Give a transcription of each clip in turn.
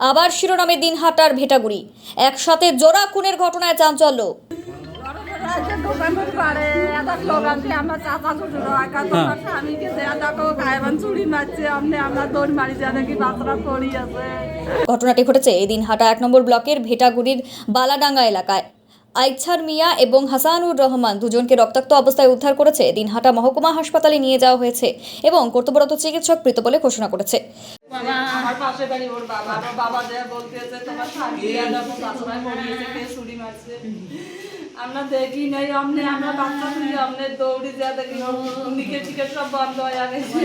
আবার শিরোনামে দিনহাটার ভেটাগুড়ি। একসাথে জোড়া খুনের ঘটনায় চাঞ্চল্য। ঘটনাটি ঘটেছে এই দিনহাটা এক নম্বর ব্লকের ভেটাগুড়ির বালাডাঙ্গা এলাকায়। আইছার মিয়া এবং হাসানুর রহমান দুজনকে রক্তাক্ত অবস্থায় উদ্ধার করেছে দিনহাটা মহকুমা হাসপাতালে নিয়ে যাওয়া হয়েছে এবং কর্তব্যরত চিকিৎসক মৃত বলে ঘোষণা করেছে। আমার পাশে বাড়ি ওর বাবা ওর বাবা যে বলতেছে তোমার স্বামী দেয়া দেখো পড়িয়েছে কে চুরি মারছে? আমরা দেখি নাই আমনে আমরা বাচ্চা তুলি দৌড়ি যা দেখি নিকে টিকে সব বন্ধ হয়ে গেছে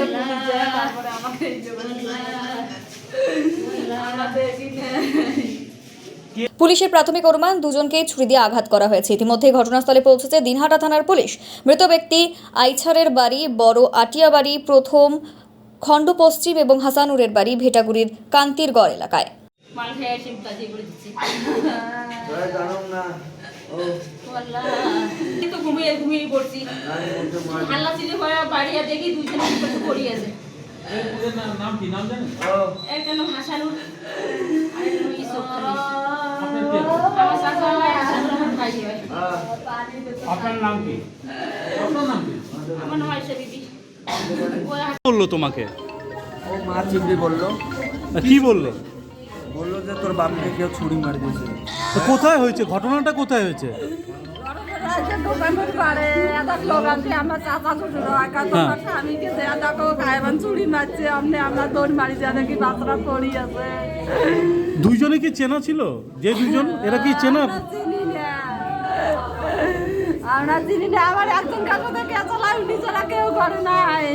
তারপরে আমাকে এই আমরা দেখি নাই। পুলিশের প্রাথমিক অনুমান দুজনকেই ছুরি দিয়ে আঘাত করা হয়েছে। ইতিমধ্যে ঘটনাস্থলে পৌঁছেছে দিনহাটা থানার পুলিশ। মৃত ব্যক্তি আইছারের বাড়ি বড় আটিয়া বাড়ি প্রথম খণ্ড পশ্চিম এবং হাসানুরের বাড়ি ভেটাগুড়ির কান্তিরগড় এলাকায়। আপনার নাম কি আপনার নাম কি আমার নাম আয়সা বিবি ওই বলল তোমাকে? ও মা চিনবি বলল। কি বলল? বলল যে তোর বাপকে কেউ ছুরি মারি দিয়েছে। তো কোথায় হয়েছে? ঘটনাটা কোথায় হয়েছে? রাজ্যের দোকানের পারে একটা স্লোগান দিয়ে আমার চাচা শ্বশুর হয় স্বামীকে দেয়া দেখো গায়েবান চুরি মারছে আমনে আমরা দৌড় মারি যা দেখি বাচ্চারা পড়ি আছে দুইজনে কি চেনা ছিল? যে দুজন এরা কি চেনা আমরা চিনি না আমরা আমার একজন থেকে চালাই উনি ছাড়া কেউ করে নাই।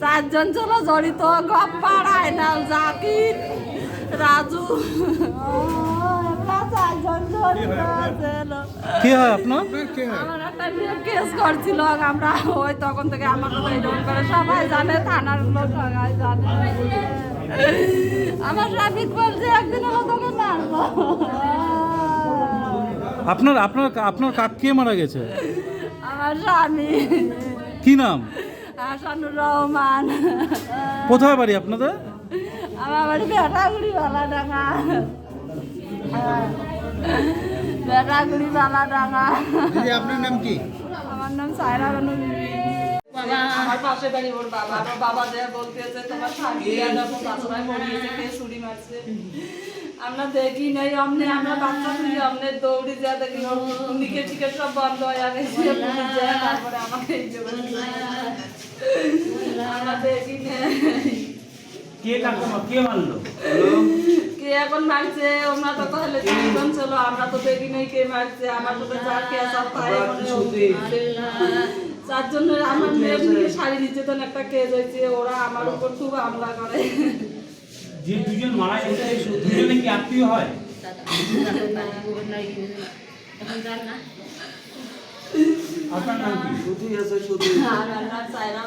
চারজন ছিল জড়িত গপ পাড়ায় না জাকির রাজু। কে হয় আপনার? আমার একটা কেস করছিল আমরা ওই তখন থেকে আমার কথা এরকম করে সবাই জানে থানার লোক সবাই জানে। আমার ট্রাফিক বলছে একদিন হলো তোকে মারবো। আপনার আপনার আপনার কাক কে মারা গেছে? আমার স্বামী। কি নাম? হাসানুর রহমান। কোথায় বাড়ি আপনাদের? আমার বাড়ি বেটাগুড়ি বালা ডাঙা বেটাগুড়ি বালা ডাঙা আপনার নাম কি? আমার নাম সায়রা বানু বিবি। আমার পাশে বাড়ি ওর বাবা। ওর বাবা যে বলতেছে তোমার স্বামী পড়িয়েছে কে মারছে। আমরা দেখি নাই আমনে আমরা বাচ্চা তুলি আমনে দৌড়ি যা দেখি নিকে টিকে সব বন্ধ হয়ে যায় তারপরে আমাকে এই যে আমরা দেখি নাই। কে কাকা কে মারলো? কে এখন মারছে? আমরা তো তাহলে তিনজন ছিল আমরা তো দেখি নাই কে মারছে আমার তো যা কে সব পায়ে চারজনের আমার মেয়ের নিয়ে শাড়ি নির্যাতন একটা কেস হয়েছে ওরা আমার উপর খুব হামলা করে। যে দুজন মারা গেছে দুজনে কি আত্মীয় হয়? না আপনার নাম কি? শুধুই আছে শুধু আর আমরা চাইনা